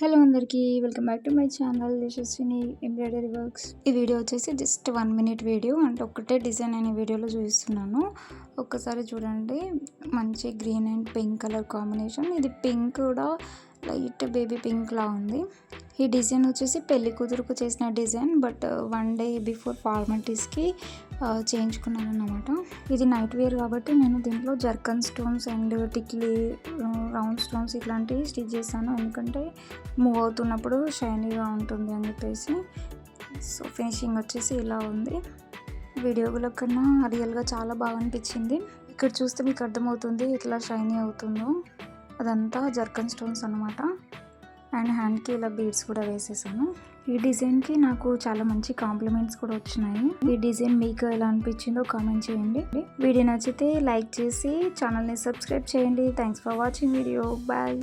Hello అందరికీ welcome back to my channel Yashaswini embroidery works. ఈ video వచ్చేసి just one minute video అంటే ఒక్కటే డిజైన్ అనే వీడియోలో చూపిస్తున్నాను. ఒక్కసారి చూడండి మంచి green and pink colour combination. ఇది పింక్ కూడా లైట్ బేబీ పింక్లా ఉంది. ఈ డిజైన్ వచ్చేసి పెళ్ళి కూతురుకు చేసిన design but one day before ఫార్మాలిటీస్కి చేయించుకున్నాను అనమాట ఇది నైట్ వేర్ కాబట్టి నేను దీంట్లో జర్కన్ స్టోన్స్ అండ్ టిక్లీ రౌండ్ స్టోన్స్ ఇట్లాంటివి స్టిచ్ చేశాను. ఎందుకంటే మూవ్ అవుతున్నప్పుడు షైనీగా ఉంటుంది అని చెప్పేసి. సో ఫినిషింగ్ వచ్చేసి ఇలా ఉంది. వీడియోలో కన్నా రియల్గా చాలా బాగా అనిపించింది. ఇక్కడ చూస్తే మీకు అర్థమవుతుంది ఇట్లా షైనీ అవుతుందో. అదంతా జర్కన్ స్టోన్స్ అనమాట అండ్ హ్యాండ్కి ఇలా బీడ్స్ కూడా వేసేసాను. ఈ డిజైన్కి నాకు చాలా మంచి కాంప్లిమెంట్స్ కూడా వచ్చినాయి. ఈ డిజైన్ మీకు ఎలా అనిపించిందో కామెంట్ చేయండి. వీడియో నచ్చితే లైక్ చేసి ఛానల్ని సబ్స్క్రైబ్ చేయండి. Thanks for watching video. Bye.